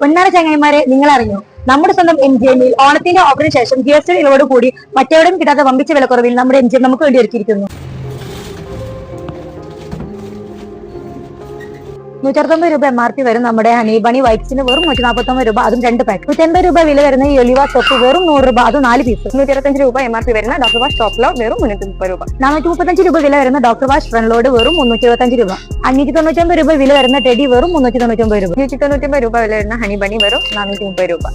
പൊന്നാറ ചങ്ങായിമാരെ നിങ്ങൾ അറിഞ്ഞു നമ്മുടെ സ്വന്തം എം ജി എമ്മിൽ ഓണത്തിന്റെ ഓഫറിന് ശേഷം ജി എസ് ടി ഇളവോട് കൂടി മറ്റെവിടെയും കിട്ടാത്ത വമ്പിച്ച വിലക്കുറവിൽ നമ്മുടെ എം ജി എം നമുക്ക് വേണ്ടി ഒരുക്കിയിരിക്കുന്നു. നൂറ്ററുപത്തൊമ്പത് രൂപ എം ആർ പി വരും നമ്മുടെ ഹണി വൈറ്റ്സിന് വെറും നൂറ്റി നാൽപ്പത്തൊമ്പത് രൂപ അതും രണ്ട് പാക്ക് നൂറ്റൻപത് രൂപ വില വരുന്ന ഈ ഒലിവ സോപ്പ് വെറും നൂറ് രൂപ അത് നാല് പീസ് നൂറ്റി ഇരുപത്തഞ്ച് രൂപ എം ആർ പി വരുന്ന ഡോക്ടർ വാഷ് ടോപ്പ് ലോ വെറും മുന്നൂറ്റി മുപ്പത് രൂപ. നാനൂറ്റി മുപ്പത്തഞ്ച് രൂപ വില വരുന്ന ഡോക്ടർ വാഷ് ഫ്രണ്ട് ലോഡ് വെറും മുന്നൂറ്റി ഇരുപത്തഞ്ച് രൂപ. അഞ്ഞൂറ്റി തൊണ്ണൂറ്റൊമ്പത് രൂപ വില വരുന്ന ടെഡി വെറും മുന്നൂറ്റി തൊണ്ണൂറ്റൊമ്പത് രൂപ. നൂറ്റി തൊണ്ണൂറ്റി രൂപ വില വരുന്ന ഹണി ബണി വെറും നാനൂറ്റി മുപ്പത് രൂപ.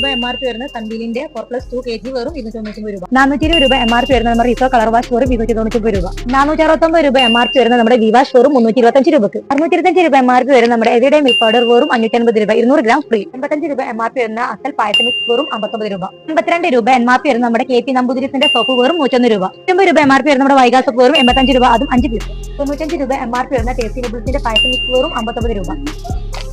രൂപ എം ആർ പി വരുന്ന സൺബീലിന്റെ four plus two K G വെറും ഇരുന്നൂറ്റി തൊണ്ണൂറ്റി രൂപ. നാനൂറ്റി ഇരുപത് രൂപ എം ആർ പി വരുന്ന നമ്മുടെ റിസോ കളർ വാഷ് വെറും ഇരുന്നൂറ്റി തൊണ്ണൂറ്റി രൂപ. നാനൂറ്റി അറുപത്തൊമ്പത് രൂപ എം ആർ പി വരുന്ന നമ്മുടെ വിവാഷ് വെറും മുന്നൂറ്റി ഇരുപത്തഞ്ച് രൂപക്ക്. അറുന്നൂറ്റി ഇരുപത്തഞ്ച് രൂപ എം ആർ പി വരുന്ന നമ്മുടെ എവിടെ മിൽക്ക് പൗഡർ വെറും അഞ്ഞൂറ്റി അൻപത് രൂപ. ഇരുന്നൂറ് ഗ്രാം ഫ്രീ എൺപത്തഞ്ച് രൂപ എം ആർ പി വരുന്ന അസൽ പായസം മിക്സ് വെറും അമ്പത്തൊമ്പത് രൂപ. അമ്പത്തിരണ്ട് രൂപ എം ആർ പി വരുന്ന നമ്മുടെ കെ പി നമ്പൂതിരിസിന്റെ സോപ്പ് വെറും നൂറ്റൊന്ന് രൂപ. എൺപത് രൂപ എം ആർ പി വരുന്ന നമ്മുടെ വൈകാ സോപ്പ് വെറും എൺപത്തഞ്ച് രൂപ. അതും അഞ്ച് പീസ് തൊണ്ണൂറ്റഞ്ച് രൂപ എം ആർ പി വരുന്ന ടേസ്റ്റി നൂഡിൽസിന്റെ പായസം മിക്സ് വെറും അമ്പത്തൊമ്പത് രൂപ.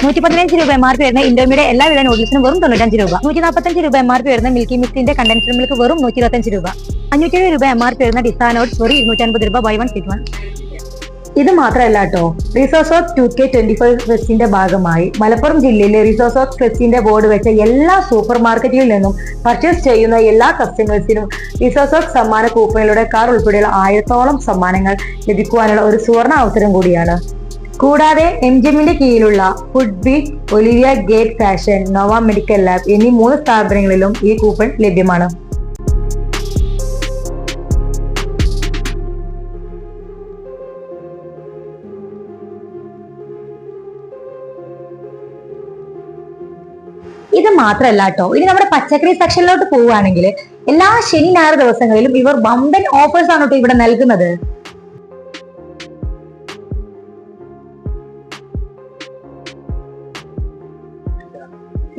നൂറ്റി പതിനഞ്ച് രൂപ എം ആർ പി വരുന്ന ഇൻഡോമിയുടെ എല്ലാവിധ നൂഡിൽസിനും വെറും തൊണ്ണൂറ്റഞ്ച് രൂപ. നൂറ്റി നാൽപ്പത്തഞ്ച് രൂപ എം ആർ പി വരുന്ന മിൽക്കി മിക്സിന്റെ കണ്ടൻസ്ഡ് മിൽക്ക് വെറും നൂറ്റി ഇരുപത്തഞ്ച് രൂപ. അഞ്ഞൂറ്റി രൂപ എം ആർ പി വരുന്ന ഡിസാനോട്സ് വെറും ഇരുന്നൂറ്റൻപത് രൂപ ബൈ വൺ സിറ്റ് വൺ ഇത് മാത്രമല്ല കേട്ടോ of two K twenty five ഫെസ്റ്റിന്റെ ഭാഗമായി മലപ്പുറം ജില്ലയിലെ റിസോസോത്ത് ഫെസ്റ്റിന്റെ ബോർഡ് വെച്ച എല്ലാ സൂപ്പർ മാർക്കറ്റുകളിൽ നിന്നും പർച്ചേസ് ചെയ്യുന്ന എല്ലാ കസ്റ്റമേഴ്സിനും റിസോസോത്ത് സമ്മാന കൂപ്പണിലൂടെ കാർ ഉൾപ്പെടെയുള്ള ആയിരത്തോളം സമ്മാനങ്ങൾ ലഭിക്കുവാനുള്ള ഒരു സുവർണ അവസരം കൂടിയാണ്. കൂടാതെ എം ജി എമ്മിന്റെ കീഴിലുള്ള food beat Olivia gate fashion Nova medical lab എന്നീ മൂന്ന് സ്ഥാപനങ്ങളിലും ഈ കൂപ്പൺ ലഭ്യമാണ്. ഇത് മാത്രമല്ല കേട്ടോ ഇനി നമ്മുടെ പച്ചക്കറി സെക്ഷനിലോട്ട് പോവുകയാണെങ്കിൽ എല്ലാ ശനി ഞായർ ദിവസങ്ങളിലും ഇവർ വമ്പൻ ഓഫേഴ്സ് ആണ് കേട്ടോ ഇവിടെ നൽകുന്നത്.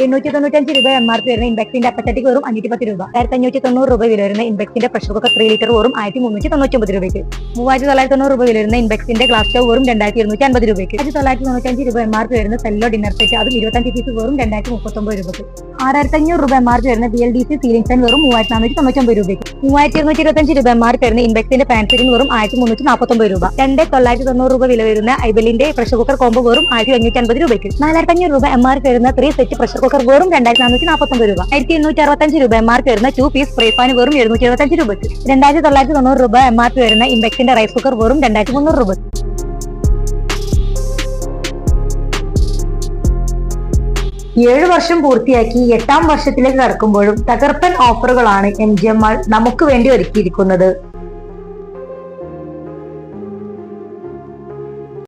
എണ്ണൂറ്റി തൊണ്ണൂറ്റഞ്ച് രൂപ എം ആർ പി വരുന്ന ഇൻബെക്സിന്റെ അപ്പച്ചട്ടിക്ക് വെറും അഞ്ഞൂറ്റി പത്ത് രൂപ. ആയിരത്തി അഞ്ഞൂറ്റി തൊണ്ണൂറ് രൂപ വില വരുന്ന ഇൻബെക്സിന്റെ പ്രഷർ കുക്കർ ത്രീ ലിറ്റർ വെറും ആയിരത്തി മുന്നൂറ്റി തൊണ്ണൂറ്റി ഒമ്പത് രൂപയ്ക്ക്. മൂവായിരത്തി തൊള്ളായിരത്തി തൊണ്ണൂറ് രൂപ വില വരുന്ന ഇൻബെക്സിന്റെ ഗ്ലാസ് സ്റ്റവ് വെറും രണ്ടായിരത്തി ഇരുന്നൂറ്റി അമ്പത് രൂപയ്ക്ക്. ആയിരത്തി തൊള്ളായിരത്തി തൊണ്ണൂറ്റഞ്ച് രൂപ എം ആർ പി വരുന്ന സെല്ലോ ഡിന്നർ സെറ്റ് അതും ഇരുപത്തഞ്ച് പീസ് വെറും രണ്ടായിരത്തി മുപ്പത്തൊമ്പത് രൂപയ്ക്ക്. ആറായിരത്തി അഞ്ഞൂറ് രൂപ എം ആർ പി വരുന്ന B L D C ceiling fan വെറും മൂവായിരത്തി നാനൂറ്റി തൊണ്ണൂറ്റൊമ്പത് രൂപയ്ക്ക്. മൂവായിരത്തി ഇരുന്നൂറ്റി ഇരുപത്തഞ്ച് രൂപ എം ആർ പി വരുന്ന ഇൻബെക്സിന്റെ പാൻ വെറും ആയിരത്തി മുന്നൂറ്റി നാൽപ്പത്തൊമ്പത് രൂപ. രണ്ട് തൊള്ളായിരത്തി തൊണ്ണൂറ് രൂപ വില വരുന്ന ഐബലിന്റെ പ്രഷർ കുക്കർ കോമ്പോ വെറും ആയിരത്തി അഞ്ഞൂറ്റി അൻപത് രൂപയ്ക്ക്. നാലായിരത്തി അഞ്ഞൂറ് രൂപ എം ആർ പി വരുന്ന ത്രീ സെറ്റ് പ്രഷർ കുക്കർ വെറും രണ്ടായിരത്തി നാനൂറ്റി നാൽപ്പത്തൊമ്പത് രൂപ. ആയിരത്തി എണ്ണൂറ്റി അറുപത്തഞ്ച് രൂപ എം ആർ പി വരുന്ന ടു പീസ് സ്പ്രേ ഫാൻ വെറും എഴുന്നൂറ്റി എഴുപത്തഞ്ച് രൂപയ്ക്ക് രണ്ടായിരത്തി തൊള്ളായിരത്തി തൊണ്ണൂറ് രൂപ എം ആർ പി വരുന്ന ഇമ്പക്സിന്റെ റൈസ് കുക്കർ വെറും രണ്ടായിരത്തി മുന്നൂറ് രൂപ ഏഴ് വർഷം പൂർത്തിയാക്കി എട്ടാം വർഷത്തിലേക്ക് കടക്കുമ്പോഴും തകർപ്പൻ ഓഫറുകളാണ് എം ജി എം ആൾ നമുക്ക് വേണ്ടി ഒരുക്കിയിരിക്കുന്നത്.